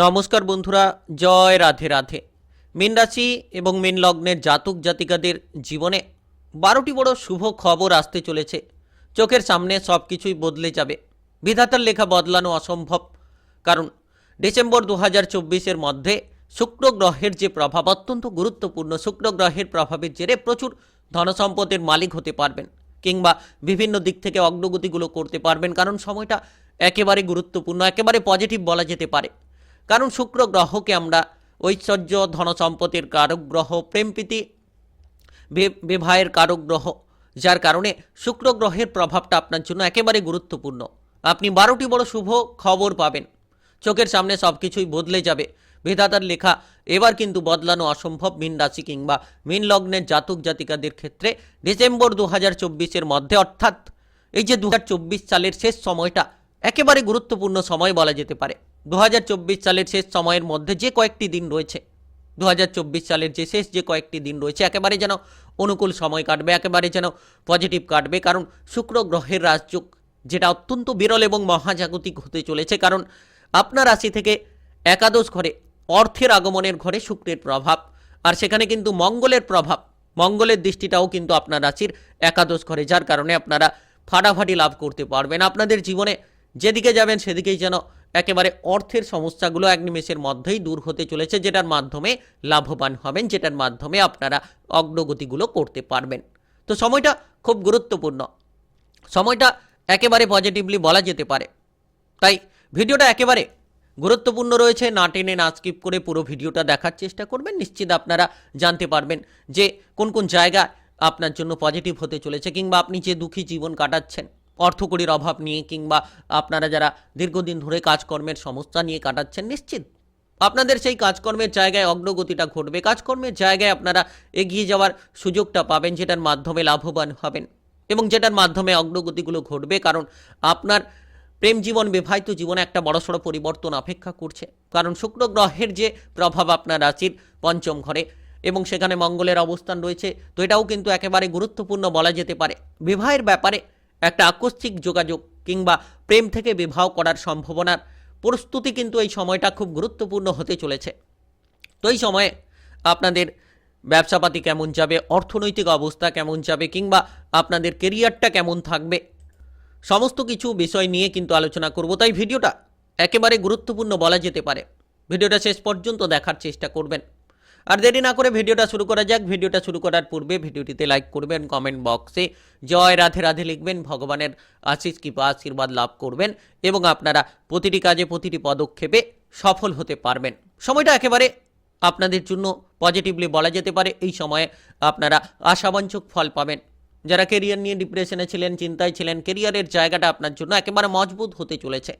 নমস্কার বন্ধুরা, জয় রাধে রাধে। মীন রাশি এবং মীন লগ্নের জাতক জাতিকাদের জীবনে বারোটি বড় শুভ খবর আসতে চলেছে। চোখের সামনে সব কিছুই বদলে যাবে। বিধাতার লেখা বদলানো অসম্ভব। কারণ ডিসেম্বর দু হাজার মধ্যে শুক্র গ্রহের যে প্রভাব, অত্যন্ত গুরুত্বপূর্ণ শুক্র গ্রহের প্রভাবের জেরে প্রচুর ধনসম্পদের মালিক হতে পারবেন কিংবা বিভিন্ন দিক থেকে অগ্রগতিগুলো করতে পারবেন। কারণ সময়টা একেবারে গুরুত্বপূর্ণ, একেবারে পজিটিভ বলা যেতে পারে। কারণ শুক্র গ্রহকে আমরা ঐশ্বর্য ধনসম্পদের কারক গ্রহ প্রেমপ্রীতি বিবাহের কারক গ্রহ যার কারণে শুক্র গ্রহের প্রভাবটা আপনার জন্য একেবারে গুরুত্বপূর্ণ। আপনি বারোটি বড় শুভ খবর পাবেন। চোখের সামনে সব কিছুই বদলে যাবে। বিধাতার লেখা, এবার কিন্তু বদলানো অসম্ভব মীন রাশি কিংবা মীন লগ্নের জাতক জাতিকাদের ক্ষেত্রে ডিসেম্বর দু হাজার মধ্যে, অর্থাৎ এই যে দু হাজার চব্বিশ সালের শেষ সময়টা, একেবারে গুরুত্বপূর্ণ সময় বলা যেতে পারে। দু হাজার চব্বিশ সালের শেষ সময়ের মধ্যে যে কয়েকটি দিন রয়েছে দু হাজার চব্বিশ সালের যে শেষ যে কয়েকটি দিন রয়েছে, একেবারে যেন অনুকূল সময় কাটবে, একেবারে যেন পজিটিভ কাটবে। কারণ শুক্র গ্রহের রাজযোগ যেটা অত্যন্ত বিরল এবং মহাজাগতিক হতে চলেছে, কারণ আপনার রাশি থেকে একাদশ ঘরে অর্থের আগমনের ঘরে শুক্রের প্রভাব, আর সেখানে কিন্তু মঙ্গলের প্রভাব, মঙ্গলের দৃষ্টিটাও কিন্তু আপনার রাশির একাদশ ঘরে, যার কারণে আপনারা ফাটাফাটি লাভ করতে পারবেন। আপনাদের জীবনে যেদিকে যাবেন সেদিকেই যেন একেবারে অর্থের সমস্যাগুলো এক নিমেষের মধ্যেই দূর হতে চলেছে, যেটার মাধ্যমে লাভবান হবেন, যেটার মাধ্যমে আপনারা অগ্রগতিগুলো করতে পারবেন। তো সময়টা খুব গুরুত্বপূর্ণ। সময়টা একেবারে পজিটিভলি বলা যেতে পারে। তাই ভিডিওটা একেবারে গুরুত্বপূর্ণ রয়েছে, না টেনে, না স্কিপ করে পুরো ভিডিওটা দেখার চেষ্টা করবেন। নিশ্চিত আপনারা জানতে পারবেন যে কোন কোন জায়গায় আপনার জন্য পজিটিভ হতে চলেছে, কিংবা আপনি যে দুঃখী জীবন কাটাচ্ছেন অর্থকড়ির অভাব নিয়ে কিংবা আপনারা যারা দীর্ঘদিন ধরে কাজকর্মের সমস্যা নিয়ে কাটাচ্ছেন, নিশ্চিত আপনাদের সেই কাজকর্মের জায়গায় অগ্রগতিটা ঘটবে। কাজকর্মের জায়গায় আপনারা এগিয়ে যাওয়ার সুযোগটা পাবেন, যেটার মাধ্যমে লাভবান হবেন এবং যেটার মাধ্যমে অগ্রগতিগুলো ঘটবে। কারণ আপনার প্রেম জীবন, বিবাহিত জীবনে একটা বড়সড় পরিবর্তন অপেক্ষা করছে। কারণ শুক্র গ্রহের যে প্রভাব আপনার রাশির পঞ্চম ঘরে এবং সেখানে মঙ্গলের অবস্থান রয়েছে, তো এটাও কিন্তু একেবারে গুরুত্বপূর্ণ বলা যেতে পারে। বিবাহের ব্যাপারে একটা আকস্মিক যোগাযোগ কিংবা প্রেম থেকে বিবাহ করার সম্ভাবনার প্রস্তুতি কিন্তু এই সময়টা খুব গুরুত্বপূর্ণ হতে চলেছে। তো এই সময়ে আপনাদের ব্যবসাপাতি কেমন যাবে, অর্থনৈতিক অবস্থা কেমন যাবে কিংবা আপনাদের কেরিয়ারটা কেমন থাকবে, সমস্ত কিছু বিষয় নিয়ে কিন্তু আলোচনা করব। তাই ভিডিওটা একেবারে গুরুত্বপূর্ণ বলা যেতে পারে। ভিডিওটা শেষ পর্যন্ত দেখার চেষ্টা করবেন। আর দেরি না করে ভিডিওটা শুরু করা যাক। ভিডিওটা শুরু করার পূর্বে ভিডিওটিতে লাইক করবেন কমেন্ট বক্সে জয় রাধে রাধে লিখবেন, ভগবানের আশিস কৃপা, আশীর্বাদ লাভ করবেন এবং আপনারা প্রতিটি কাজে প্রতিটি পদক্ষেপে সফল হতে পারবেন। সময়টা একেবারে আপনাদের জন্য পজিটিভলি বলা যেতে পারে। এই সময়ে আপনারা আশাবাঞ্চক ফল পাবেন। যারা কেরিয়ার নিয়ে ডিপ্রেশনে ছিলেন, চিন্তায় ছিলেন কেরিয়ারের জায়গাটা আপনার জন্য একেবারে মজবুত হতে চলেছে।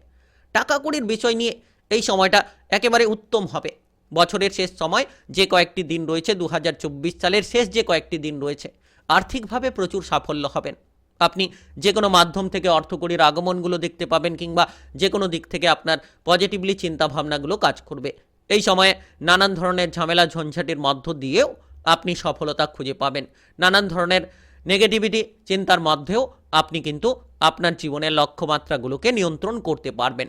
টাকা কড়ির বিষয় নিয়ে এই সময়টা একেবারে উত্তম হবে। বছরের শেষ সময় যে কয়েকটি দিন রয়েছে দু হাজার চব্বিশ সালের শেষ যে কয়েকটি দিন রয়েছে, আর্থিকভাবে প্রচুর সাফল্য হবেন। আপনি যে কোনো মাধ্যম থেকে অর্থকরীর আগমনগুলো দেখতে পাবেন কিংবা যে কোনো দিক থেকে আপনার পজিটিভলি চিন্তাভাবনাগুলো কাজ করবে। এই সময়ে নানান ধরনের ঝামেলা ঝঞ্ঝাটির মধ্য দিয়েও আপনি সফলতা খুঁজে পাবেন। নানান ধরনের নেগেটিভিটি চিন্তার মধ্যেও আপনি কিন্তু আপনার জীবনের লক্ষ্যমাত্রাগুলোকে নিয়ন্ত্রণ করতে পারবেন।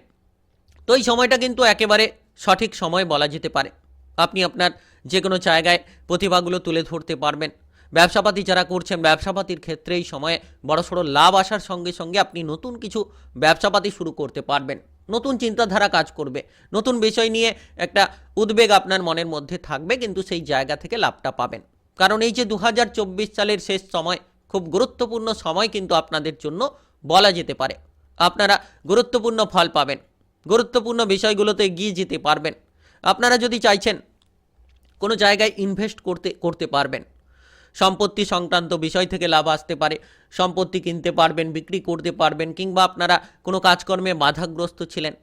তো এই সময়টা কিন্তু একেবারে সঠিক সময় বলা যেতে পারে। আপনি আপনার যে কোনো জায়গায় প্রতিভাগুলো তুলে ধরতে পারবেন। ব্যবসাপাতি যারা করছেন, ব্যবসাপাতির ক্ষেত্রে এই সময়ে বড়সড় লাভ আসার সঙ্গে সঙ্গে আপনি নতুন কিছু ব্যবসাপাতি শুরু করতে পারবেন। নতুন চিন্তাধারা কাজ করবে। নতুন বিষয় নিয়ে একটা উদ্বেগ আপনার মনের মধ্যে থাকবে, কিন্তু সেই জায়গা থেকে লাভটা পাবেন। কারণ এই যে দু হাজার চব্বিশ সালের শেষ সময়, খুব গুরুত্বপূর্ণ সময় কিন্তু আপনাদের জন্য বলা যেতে পারে। আপনারা গুরুত্বপূর্ণ ফল পাবেন। গুরুত্বপূর্ণ বিষয়গুলোতে এগিয়ে যেতে পারবেন। আপনারা যদি চাইছেন কোনো জায়গায় ইনভেস্ট করতে করতে পারবেন, সম্পত্তি সংক্রান্ত বিষয় থেকে লাভ আসতে পারে, সম্পত্তি কিনতে পারবেন, বিক্রি করতে পারবেন, কিংবা আপনারা কোনো কাজকর্মে বাধাগ্রস্ত ছিলেন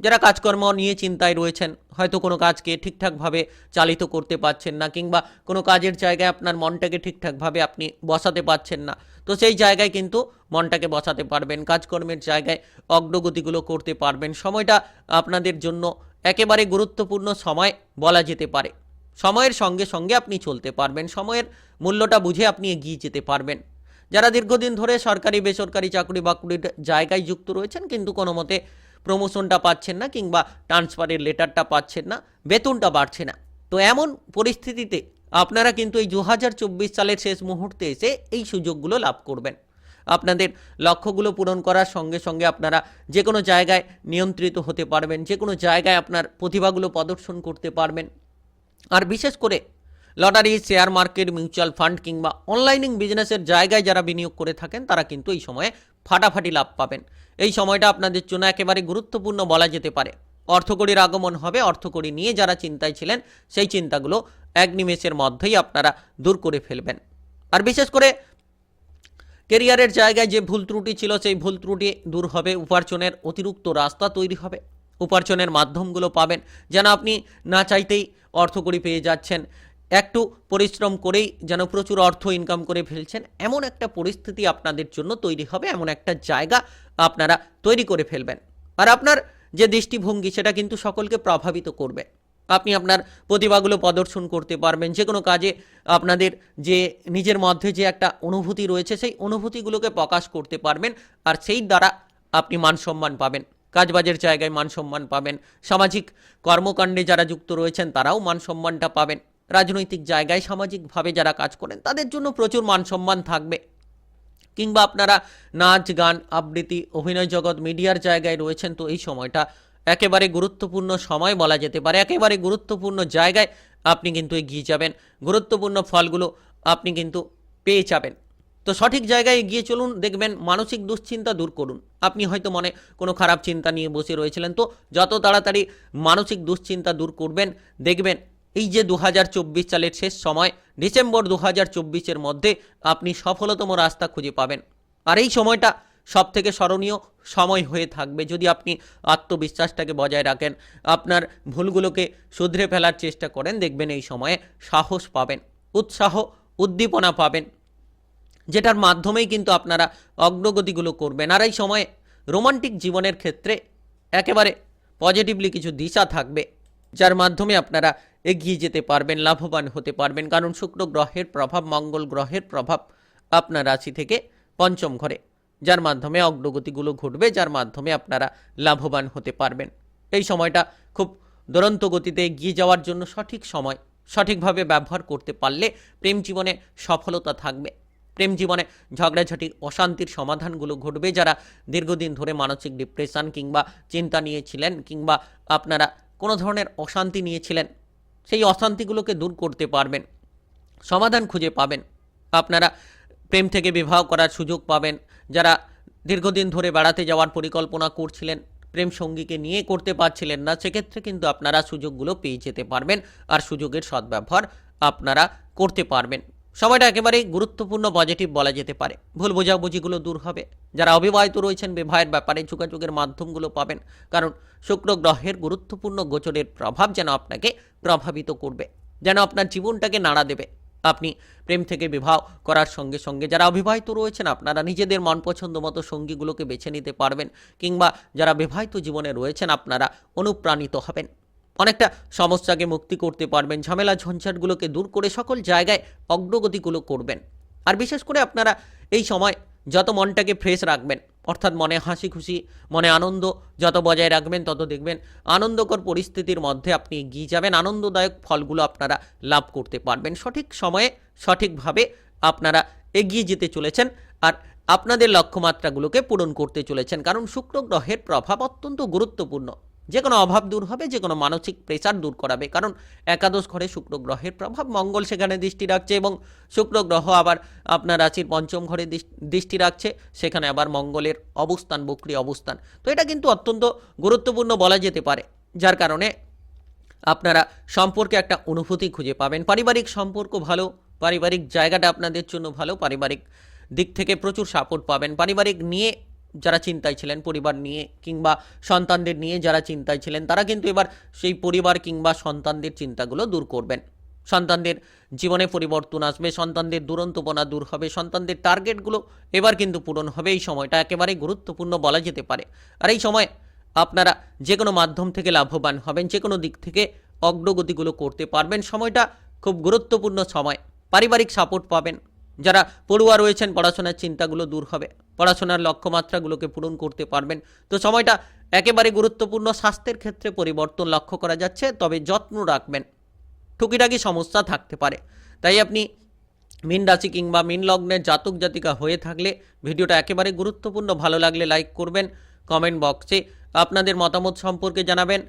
যারা কাজকর্ম নিয়ে চিন্তায় রয়েছেন, হয়তো কোনো কাজকে ঠিকঠাকভাবে চালিত করতে পারছেন না, কিংবা কোনো কাজের জায়গায় আপনার মনটাকে ঠিকঠাকভাবে আপনি বসাতে পারছেন না, তো সেই জায়গায় কিন্তু মনটাকে বসাতে পারবেন, কাজকর্মের জায়গায় অগ্রগতিগুলো করতে পারবেন। সময়টা আপনাদের জন্য একেবারে গুরুত্বপূর্ণ সময় বলা যেতে পারে। সময়ের সঙ্গে সঙ্গে আপনি চলতে পারবেন, সময়ের মূল্যটা বুঝে আপনি এগিয়ে যেতে পারবেন। যারা দীর্ঘদিন ধরে সরকারি, বেসরকারি চাকরি বাকরির জায়গায় যুক্ত রয়েছেন, কিন্তু কোনো মতে প্রমোশনটা পাচ্ছেন না কিংবা ট্রান্সফারের লেটারটা পাচ্ছেন না, বেতনটা বাড়ছে না। তো এমন পরিস্থিতিতে আপনারা কিন্তু এই দু হাজার চব্বিশ সালের শেষ মুহূর্তে এসে এই সুযোগগুলো লাভ করবেন। আপনাদের লক্ষ্যগুলো পূরণ করার সঙ্গে সঙ্গে আপনারা যে কোনো জায়গায় নিয়ন্ত্রিত হতে পারবেন, যে কোনো জায়গায় আপনার প্রতিভাগুলো প্রদর্শন করতে পারবেন। আর বিশেষ করে lottery share market mutual fund কিংবা অনলাইনিং বিজনেসের জায়গায় যারা বিনিয়োগ করে থাকেন, তারা কিন্তু এই সময়ে ফাটাফাটি লাভ পাবেন। এই সময়টা আপনাদের জন্য একেবারে গুরুত্বপূর্ণ বলা যেতে পারে। অর্থকড়ির আগমন হবে, অর্থকড়ি নিয়ে যারা চিন্তায় ছিলেন, সেই চিন্তাগুলো এক নিমেষের মধ্যেই আপনারা দূর করে ফেলবেন। আর বিশেষ করে কেরিয়ারের জায়গায় যে ভুল ত্রুটি ছিল, সেই ভুল ত্রুটি দূর হবে, উপার্জনের অতিরিক্ত রাস্তা তৈরি হবে। উপার্জনের মাধ্যমগুলো পাবেন। যেন আপনি না চাইতেই অর্থকড়ি পেয়ে যাচ্ছেন। একটু পরিশ্রম করেই যেন প্রচুর অর্থ ইনকাম করে ফেলছেন। এমন একটা পরিস্থিতি আপনাদের জন্য তৈরি হবে, এমন একটা জায়গা আপনারা তৈরি করে ফেলবেন। আর আপনার যে দৃষ্টিভঙ্গি, সেটা কিন্তু সকলকে প্রভাবিত করবে। আপনি আপনার প্রতিভাগুলো প্রদর্শন করতে পারবেন। যে কোনো কাজে আপনাদের যে নিজের মধ্যে যে একটা অনুভূতি রয়েছে, সেই অনুভূতিগুলোকে প্রকাশ করতে পারবেন আর সেই দ্বারা আপনি মান সম্মান পাবেন। কাজবাজের জায়গায় মান সম্মান পাবেন। সামাজিক কর্মকাণ্ডে যারা যুক্ত রয়েছেন, তারাও মান সম্মানটা পাবেন। রাজনৈতিক জায়গায়, সামাজিকভাবে যারা কাজ করেন, তাদের জন্য প্রচুর মান সম্মান থাকবে। কিংবা আপনারা নাচ, গান, আবৃত্তি, অভিনয় জগৎ, মিডিয়ার জায়গায় রয়েছেন, তো এই সময়টা একেবারে গুরুত্বপূর্ণ সময় বলা যেতে পারে। একেবারে গুরুত্বপূর্ণ জায়গায় আপনি কিন্তু এগিয়ে যাবেন। গুরুত্বপূর্ণ ফলগুলো আপনি কিন্তু পেয়ে যাবেন। তো সঠিক জায়গায় এগিয়ে চলুন, দেখবেন মানসিক দুশ্চিন্তা দূর করুন। আপনি হয়তো মনে কোনো খারাপ চিন্তা নিয়ে বসে রয়েছিলেন, তো যত তাড়াতাড়ি মানসিক দুশ্চিন্তা দূর করবেন, দেখবেন এই যে দু হাজার চব্বিশ সালের শেষ সময়, ডিসেম্বর দু হাজার মধ্যে আপনি সফলতম রাস্তা খুঁজে পাবেন। আর এই সময়টা সব থেকে স্মরণীয় সময় হয়ে থাকবে যদি আপনি আত্মবিশ্বাসটাকে বজায় রাখেন, আপনার ভুলগুলোকে শুধরে ফেলার চেষ্টা করেন, দেখবেন এই সময়ে সাহস পাবেন, উৎসাহ, উদ্দীপনা পাবেন, যেটার মাধ্যমেই কিন্তু আপনারা অগ্রগতিগুলো করবেন। আর এই সময়ে রোমান্টিক জীবনের ক্ষেত্রে একেবারে পজিটিভলি কিছু দিশা থাকবে, যার মাধ্যমে আপনারা এগিয়ে যেতে পারবেন, লাভবান হতে পারবেন। কারণ শুক্র গ্রহের প্রভাব, মঙ্গল গ্রহের প্রভাব আপনার রাশি থেকে পঞ্চম ঘরে। যার মাধ্যমে অগ্রগতিগুলো ঘটবে, যার মাধ্যমে আপনারা লাভবান হতে পারবেন। এই সময়টা খুব দুরন্ত গতিতে এগিয়ে যাওয়ার জন্য সঠিক সময়, সঠিকভাবে ব্যবহার করতে পারলে প্রেম জীবনে সফলতা থাকবে। প্রেম জীবনে ঝগড়াঝাটি, অশান্তির সমাধানগুলো ঘটবে। যারা দীর্ঘদিন ধরে মানসিক ডিপ্রেশন কিংবা চিন্তা নিয়েছিলেন কিংবা আপনারা কোনো ধরনের অশান্তি নিয়েছিলেন সেই অশান্তিগুলোকে দূর করতে পারবেন, সমাধান খুঁজে পাবেন। আপনারা প্রেম থেকে বিবাহ করার সুযোগ পাবেন। যারা দীর্ঘদিন ধরে বেড়াতে যাওয়ার পরিকল্পনা করছিলেন, প্রেম সঙ্গীকে নিয়ে করতে পারছিলেন না, সেক্ষেত্রে কিন্তু আপনারা সুযোগগুলো পেয়ে যেতে পারবেন। আর সুযোগের সদ্ব্যবহার আপনারা করতে পারবেন। সময়টা একেবারেই গুরুত্বপূর্ণ পজিটিভ বলা যেতে পারে। ভুল বোঝাবুঝিগুলো দূর হবে। যারা অবিবাহিত রয়েছেন, বিবাহের ব্যাপারে যোগাযোগের মাধ্যমগুলো পাবেন। কারণ শুক্র গ্রহের গুরুত্বপূর্ণ গোচরের প্রভাব যেন আপনাকে প্রভাবিত করবে। যেন আপনার জীবনটাকে নাড়া দেবে। আপনি প্রেম থেকে বিবাহ করার সঙ্গে সঙ্গে যারা অবিবাহিত রয়েছেন, আপনারা নিজেদের মন পছন্দ মতো সঙ্গীগুলোকে বেছে নিতে পারবেন। কিংবা যারা বিবাহিত জীবনে রয়েছেন, আপনারা অনুপ্রাণিত হবেন। অনেকটা সমস্যাকে মুক্তি করতে পারবেন, ঝামেলা ঝঞ্ঝাটগুলোকে দূর করে সকল জায়গায় অগ্রগতিগুলো করবেন। আর বিশেষ করে আপনারা এই সময় যত মনটাকে ফ্রেশ রাখবেন, অর্থাৎ মনে হাসি খুশি, মনে আনন্দ যত বজায় রাখবেন তত দেখবেন আনন্দকর পরিস্থিতির মধ্যে আপনি এগিয়ে যাবেন, আনন্দদায়ক ফলগুলো আপনারা লাভ করতে পারবেন। সঠিক সময়ে সঠিকভাবে আপনারা এগিয়ে যেতে চলেছেন আর আপনাদের লক্ষ্যমাত্রাগুলোকে পূরণ করতে চলেছেন, কারণ শুক্র গ্রহের প্রভাব অত্যন্ত গুরুত্বপূর্ণ। যে কোনো অভাব দূর হবে যে কোনো মানসিক প্রেসার দূর করাবে। কারণ একাদশ ঘরে শুক্র গ্রহের প্রভাব, মঙ্গল সেখানে দৃষ্টি রাখছে এবং শুক্র গ্রহ আবার আপনার রাশির পঞ্চম ঘরে দৃষ্টি রাখছে, সেখানে আবার মঙ্গলের অবস্থান, বক্রি অবস্থান। তো এটা কিন্তু অত্যন্ত গুরুত্বপূর্ণ বলা যেতে পারে, যার কারণে আপনারা সম্পর্কে একটা অনুভূতি খুঁজে পাবেন। পারিবারিক সম্পর্ক ভালো, পারিবারিক জায়গাটা আপনাদের জন্য ভালো, পারিবারিক দিক থেকে প্রচুর সাপোর্ট পাবেন। পারিবারিক নিয়ে যারা চিন্তায় ছিলেন পরিবার নিয়ে কিংবা সন্তানদের নিয়ে যারা চিন্তায় ছিলেন, তারা কিন্তু এবার সেই পরিবার কিংবা সন্তানদের চিন্তাগুলো দূর করবেন। সন্তানদের জীবনে পরিবর্তন আসবে, সন্তানদের দুরন্তপনা দূর হবে, সন্তানদের টার্গেটগুলো এবার কিন্তু পূরণ হবে। এই সময়টা একেবারে গুরুত্বপূর্ণ বলা যেতে পারে। আর এই সময় আপনারা যে কোনো মাধ্যম থেকে লাভবান হবেন যে কোনো দিক থেকে অগ্রগতিগুলো করতে পারবেন। সময়টা খুব গুরুত্বপূর্ণ সময়। পারিবারিক সাপোর্ট পাবেন। যারা পড়ুয়া রয়েছেন, পড়াশোনার চিন্তাগুলো দূর হবে। পড়াশোনার লক্ষ্যমাত্রাগুলোকে পূরণ করতে পারবেন। তো সময়টা একেবারে গুরুত্বপূর্ণ, স্বাস্থ্যের ক্ষেত্রে পরিবর্তন লক্ষ্য করা যাচ্ছে, তবে যত্ন রাখবেন। টুকিটাকি সমস্যা থাকতে পারে। তাই আপনি মীন রাশি কিংবা মিন লগ্নের জাতক জাতিকা হয়ে থাকলে ভিডিওটা একেবারে গুরুত্বপূর্ণ। ভালো লাগলে লাইক করবেন, কমেন্ট বক্সে আপনাদের মতামত সম্পর্কে জানাবেন।